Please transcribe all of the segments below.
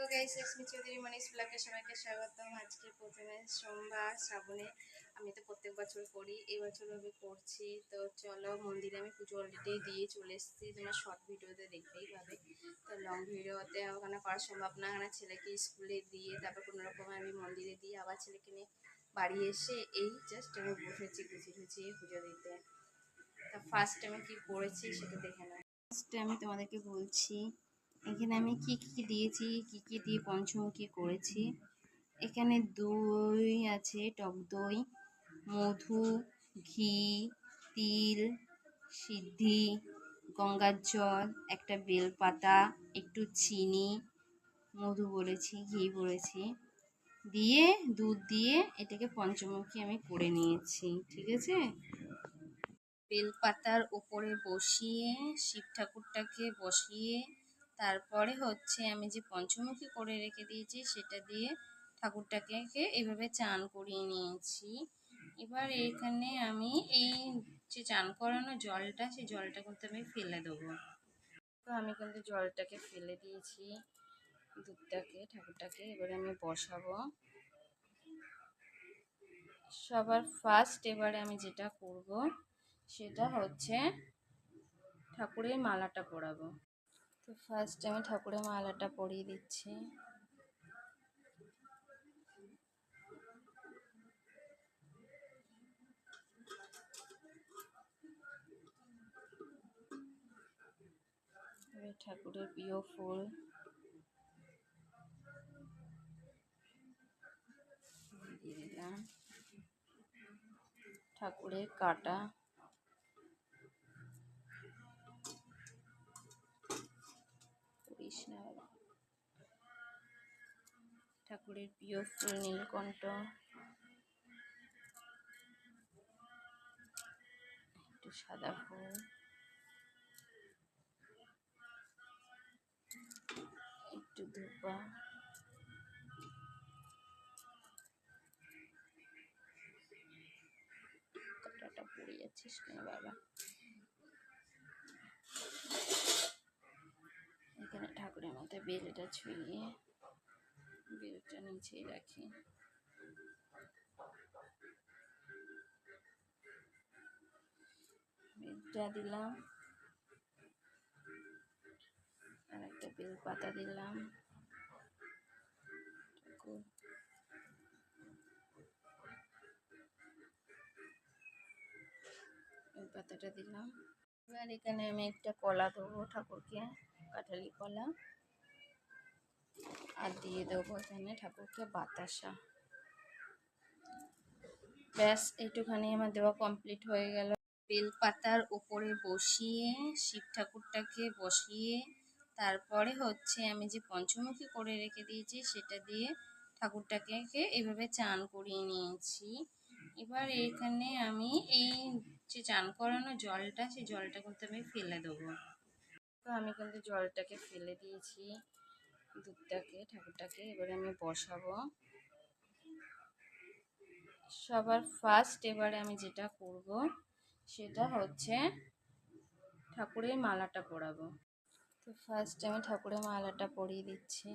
তো গাইস লক্ষ্মী চৌধুরী মনীষ ব্লগে সবাইকে স্বাগতম। আজকে প্রথমে সোমবার, শ্রাবণে। আমি তো প্রত্যেক বছর করি, এই বছর আমি করছি। তো চলো, মন্দিরে আমি পুজো অলরেডি দিয়ে চলে এসেছি। তোমার শর্ট ভিডিওতে দেখতেই পাবে। তো লং ভিডিওতে ওখানে করা সম্ভব না ওখানে ছেলেকে স্কুলে দিয়ে, তারপর কোনো রকম আমি মন্দিরে দিয়ে আবার ছেলেকে নিয়ে বাড়ি এসে এই জাস্ট আমি বসেছি, গুছিয়ে গুছিয়ে পুজো দিতে। তা ফার্স্ট আমি কি করেছি সেটা দেখে নাও। ফার্স্টে আমি তোমাদেরকে বলছি এখানে আমি কি কি দিয়েছি, কি কি দিয়ে পঞ্চমুখী করেছি? এখানে দই আছে, টক দই, মধু, ঘি, তিল, সিদ্ধি, গঙ্গার জল, একটা বেলপাতা, একটু চিনি, মধু বলেছি, ঘি বলেছি। দিয়ে, দুধ দিয়ে এটাকে পঞ্চমুখী আমি করে নিয়েছি, ঠিক আছে? বেলপাতার উপরে বসিয়ে শিব ঠাকুরটাকে বসিয়ে তারপরে হচ্ছে আমি যে পঞ্চমুখী করে রেখে দিয়েছি, সেটা দিয়ে ঠাকুরটাকে এভাবে চান করিয়ে নিয়েছি। এবার এখানে আমি এই যে চান করানো জলটা, সেই জলটা কিন্তু আমি ফেলে দেবো। তো আমি কিন্তু জলটাকে ফেলে দিয়েছি, দুধটাকে, ঠাকুরটাকে এবারে আমি বসাবো। সবার ফার্স্ট এবারে আমি যেটা করব, সেটা হচ্ছে ঠাকুরের মালাটা পরাবো। তো ফার্স্ট আমি ঠাকুরের মালাটা পরিয়ে দিচ্ছি। ঠাকুরের প্রিয় ফুল। ঠাকুরের কাটা। কৃষ্ণ ঠাকুরের প্রিয় ফুল, নীলকণ্ঠ। একটু সাদা ফুল। একটু ধূপা। কাটাটা পড়ে যাচ্ছিস কেন বাবা এখানে মধ্যে বেলটা ছুঁয়ে, বেলটা নিচেই রাখি। বেলটা দিলাম। আর একটা বেল পাতা দিলাম পাতাটা দিলাম। এবার এখানে আমি একটা কলা দেবো ঠাকুরকে, কাঁঠালি কলা। আর দিয়ে দেবো এখানে ঠাকুরকে বাতাসা। ব্যাস, এইটুখানি আমার দেওয়া কমপ্লিট হয়ে গেল। বেলপাতার উপরে বসিয়ে, শিব ঠাকুরটাকে বসিয়ে, তারপরে হচ্ছে আমি যে পঞ্চমুখী করে রেখে দিয়েছি, সেটা দিয়ে ঠাকুরটাকে এভাবে চান করিয়ে নিয়েছি। এবার এখানে আমি এই যে চান করানো জলটা, সেই জলটা কিন্তু আমি ফেলে দেবো। তো আমি কিন্তু জলটাকে ফেলে দিয়েছি। দুধটাকে, ঠাকুরটাকে এবারে আমি বসাবো। সবার ফার্স্ট এবারে আমি যেটা করব, সেটা হচ্ছে ঠাকুরের মালাটা পরাবো। তো ফার্স্ট আমি ঠাকুরের মালাটা পরিয়ে দিচ্ছি।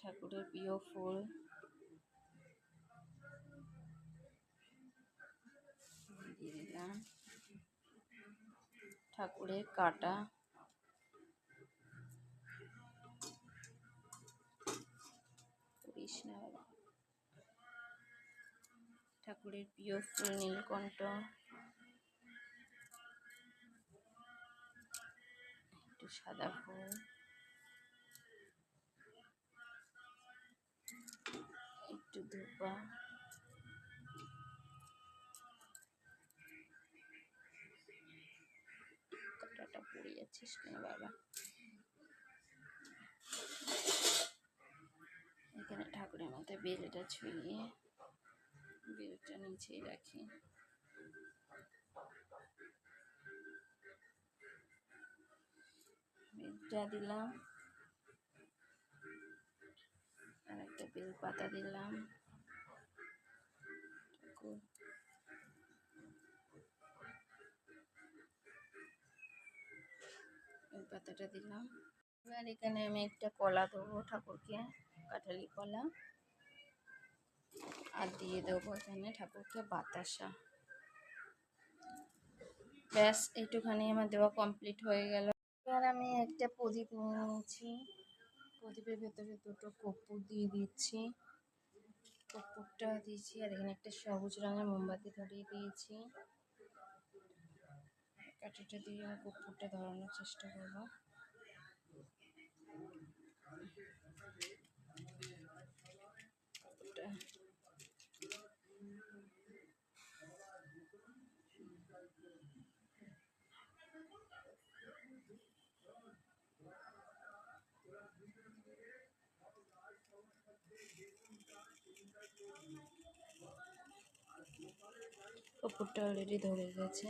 ঠাকুরের প্রিয় ফুল। দিয়ে দিলাম। ঠাকুরের কাটা। ঠাকুরের প্রিয় ফুল নীলকণ্ঠ। একটু সাদা ফুল। একটু ধূপা। পড়ে যাচ্ছিস কেন বাবা। এখানে ঠাকুরের মধ্যে বেলটা ছুঁয়ে, বেলটা নিচেই রাখি। বেলটা দিলাম। আর একটা বেল পাতা দিলাম। ঠাকুর পাতাটা দিলাম। এবার এখানে আমি একটা কলা দেবো ঠাকুরকে, কাঠালি কলা। আর দিয়ে দেবো এখানে ঠাকুরকে বাতাসা। ব্যাস, এইটুখানি আমার দেওয়া কমপ্লিট হয়ে গেল। এবার আমি একটা প্রদীপ নিয়ে নিয়েছি। প্রদীপের ভেতরে দুটো কর্পূর দিয়ে দিচ্ছি। কর্পূরটা দিয়েছি আর এখানে একটা সবুজ রঙের মোমবাতি ধরিয়ে দিয়েছি। কাঠিটা দিয়ে আমি কর্পূরটা ধরানোর চেষ্টা করব। কর্পূরটা অলরেডি ধরে গেছে।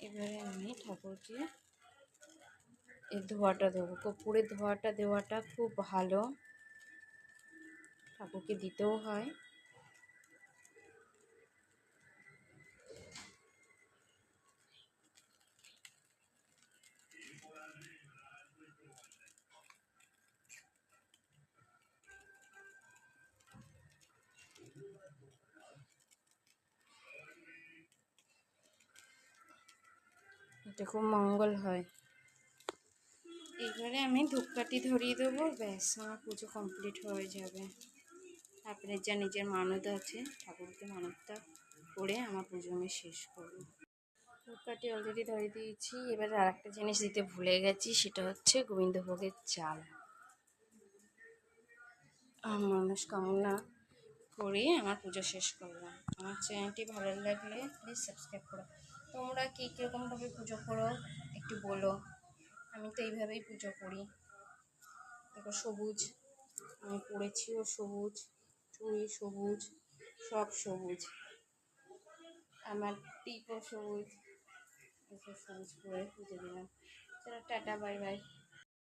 এবারে আমি ঠাকুরকে এই ধোয়াটা দেবো কর্পূরের ধোয়াটা দেওয়াটা খুব ভালো। ঠাকুরকে দিতেও হয়। এটা খুব মঙ্গল হয়। এবারে আমি ধূপকাঠি ধরিয়ে দেবো, ব্যাস, আমার পুজো কমপ্লিট হয়ে যাবে। তারপরে যা নিজের মানত আছে, ঠাকুরকে মানতটা করে আমার পুজো আমি শেষ করব। ধূপকাঠি অলরেডি ধরিয়ে দিয়েছি, এবার আর একটা জিনিস দিতে ভুলে গেছি, সেটা হচ্ছে গোবিন্দভোগের চাল। মনস্কামনা করে আমার পুজো শেষ করলাম। আমার চ্যানেলটি ভালো লাগলে প্লিজ সাবস্ক্রাইব করো তোমরা কী কীরকমভাবে পুজো করো, একটু বলো। আমি তো এইভাবেই পুজো করি। দেখো সবুজ, আমি পড়েছিও সবুজ, চুড়ি সবুজ, সব সবুজ। আমার টিপও সবুজ। সবুজ করে পুজো দিলাম। চলো টাটা, বাই বাই।